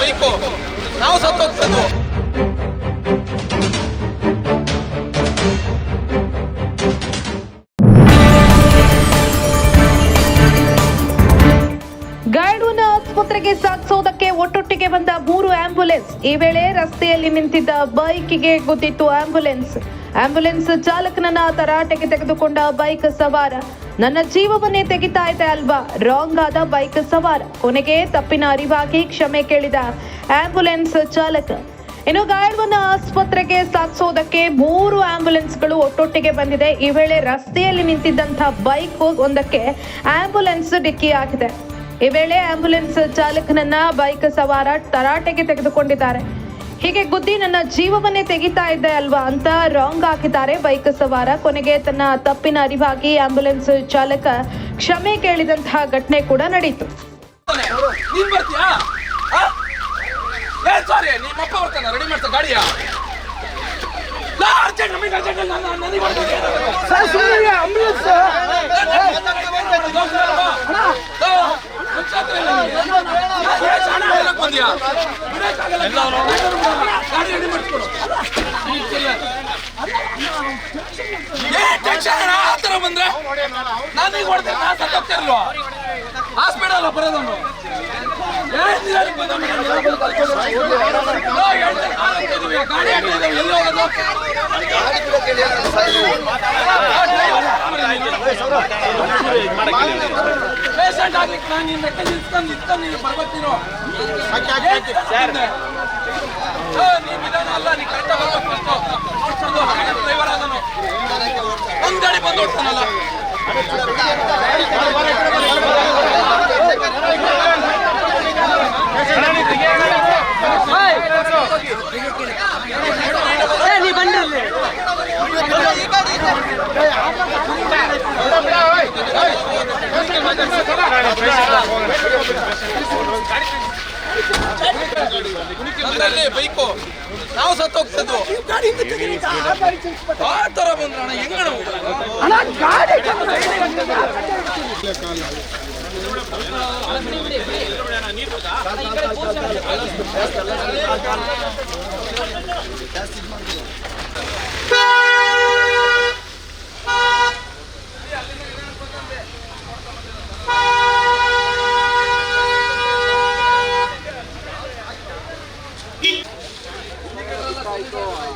Bike ನಾವು ಸತ್ತೋಗ್ತದ್ದು ಆಸ್ಪತ್ರೆಗೆ ಸಾಗಿಸೋದಕ್ಕೆ ಒಟ್ಟೊಟ್ಟಿಗೆ ಬಂದ ಮೂರು ಆಂಬ್ಯುಲೆನ್ಸ್ ಈ ವೇಳೆ ರಸ್ತೆಯಲ್ಲಿ ನಿಂತಿದ್ದ ಬೈಕ್ಗೆ ಗುದ್ದಿತ್ತು ಆಂಬ್ಯುಲೆನ್ಸ್ ಆಂಬ್ಯುಲೆನ್ಸ್ ಚಾಲಕನನ್ನ ತರಾಟೆಗೆ ತೆಗೆದುಕೊಂಡ ಬೈಕ್ ಸವಾರ. ನನ್ನ ಜೀವವನ್ನೇ ತೆಗಿತಾ ಇದೆ ಅಲ್ವಾ? ರಾಂಗ್ ಆದ ಬೈಕ್ ಸವಾರ. ಕೊನೆಗೆ ತಪ್ಪಿನ ಅರಿವಾಗಿ ಕ್ಷಮೆ ಕೇಳಿದ ಆಂಬ್ಯುಲೆನ್ಸ್ ಚಾಲಕ. ಇನ್ನು ಗಾಯಳವನ್ನ ಆಸ್ಪತ್ರೆಗೆ ಸಾಗಿಸೋದಕ್ಕೆ ಮೂರು ಆಂಬ್ಯುಲೆನ್ಸ್ಗಳು ಒಟ್ಟೊಟ್ಟಿಗೆ ಬಂದಿದೆ. ಈ ವೇಳೆ ರಸ್ತೆಯಲ್ಲಿ ನಿಂತಿದ್ದಂಥ ಬೈಕ್ ಒಂದಕ್ಕೆ ಆಂಬ್ಯುಲೆನ್ಸ್ ಡಿಕ್ಕಿಯಾಗಿದೆ. ಈ ವೇಳೆ ಆಂಬ್ಯುಲೆನ್ಸ್ ಚಾಲಕನನ್ನ ಬೈಕ್ ಸವಾರ ತರಾಟೆಗೆ ತೆಗೆದುಕೊಂಡಿದ್ದಾರೆ ಹೀಗೆ ಗುದ್ದಿ ನನ್ನ ಜೀವವನ್ನೇ ತೆಗಿತಾ ಇದ್ದೆ ಅಲ್ವಾ ಅಂತ ರಾಂಗ್ ಹಾಕಿದ್ದಾರೆ ಬೈಕ್ ಸವಾರ ಕೊನೆಗೆ ತನ್ನ ತಪ್ಪಿನ ಅರಿವಾಗಿ ಆಂಬ್ಯುಲೆನ್ಸ್ ಚಾಲಕ ಕ್ಷಮೆ ಕೇಳಿದಂತಹ ಘಟನೆ ಕೂಡ ನಡೆಯಿತು ನೀನ್ ಬರ್ತೀಯಾ ಆ? ಏ ಸಾರಿ ನಿಮ್ಮ ಅಪ್ಪ ಬರ್ತಾನ ರೆಡಿ ಮಾಡ್ತಾ ಗಾಡಿಯ ಅರ್ಜೆಂಟ್ ನಮಗೆ ಅರ್ಜೆಂಟ್ ನಾನು ನನಗೆ ಬರ್ತೀನಿ ಗಾಡಿ ರೆಡಿ ಮಾಡಿಸ್ಕೊಡು ಏ ಟೆನ್ಷನ್ ಆ ಥರ ಬಂದ್ರೆ ನಾನೀಗ ಹೊಡ್ತೀನಿ ನಾ ಸತ್ತೋಗ್ತಾ ಇಲ್ವಾ ಹಾಸ್ಪಿಟಲ್ ಬರೋದನ್ನು ಪೇಷಂಟ್ ಆಗ್ಲಿಕ್ಕೆ ನಾನು ನಿನ್ನ ಕೈ ನಿಂತ್ಕೊಂಡು ನಿಂತ್ಕೊಂಡು ನೀನು ಬರ್ಬತ್ತೀನೋ ನೀ ನಮ್ಮಲ್ಲಿ ಬೈಕು. ನಾವು ಸತ್ತೋಗ್ತದ್ದು ಆ ತರ ಬಂದ್ರೆ ಅಣ್ಣ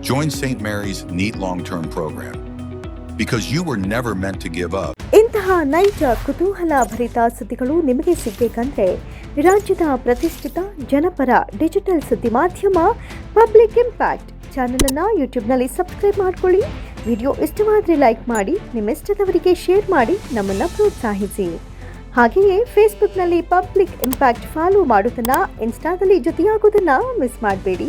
Join St. Mary's NEAT long term program because you were never meant to give up. ಇಂತಹ ನೈಜ, ಕುತೂಹಲ ಭರಿತ ಸುದ್ದಿಗಳು ನಿಮಗೆ ಸಿಗಬೇಕಂದ್ರೆ ರಾಜ್ಯದ ಪ್ರತಿಷ್ಠಿತ, ಜನಪರ, ಡಿಜಿಟಲ್ ಸುದ್ದಿ ಮಾಧ್ಯಮ, ಪಬ್ಲಿಕ್ ಇಂಪ್ಯಾಕ್ಟ್ ಚಾನೆಲ್ ಅನ್ನ ಯೂಟ್ಯೂಬ್ನಲ್ಲಿ ಸಬ್ಸ್ಕ್ರೈಬ್ ಮಾಡ್ಕೊಳ್ಳಿ ವಿಡಿಯೋ ಇಷ್ಟವಾದರೆ ಲೈಕ್ ಮಾಡಿ ನಿಮ್ಮ ಇಷ್ಟದವರಿಗೆ ಶೇರ್ ಮಾಡಿ, ನಮ್ಮನ್ನ ಪ್ರೋತ್ಸಾಹಿಸಿ ಹಾಗೆಯೇ ಫೇಸ್ಬುಕ್ನಲ್ಲಿ ಪಬ್ಲಿಕ್ ಇಂಪ್ಯಾಕ್ಟ್ ಫಾಲೋ ಮಾಡೋದನ್ನ ಇನ್ಸ್ಟಾದಲ್ಲಿ ಜೊತೆಯಾಗೋದನ್ನ ಮಿಸ್ ಮಾಡಬೇಡಿ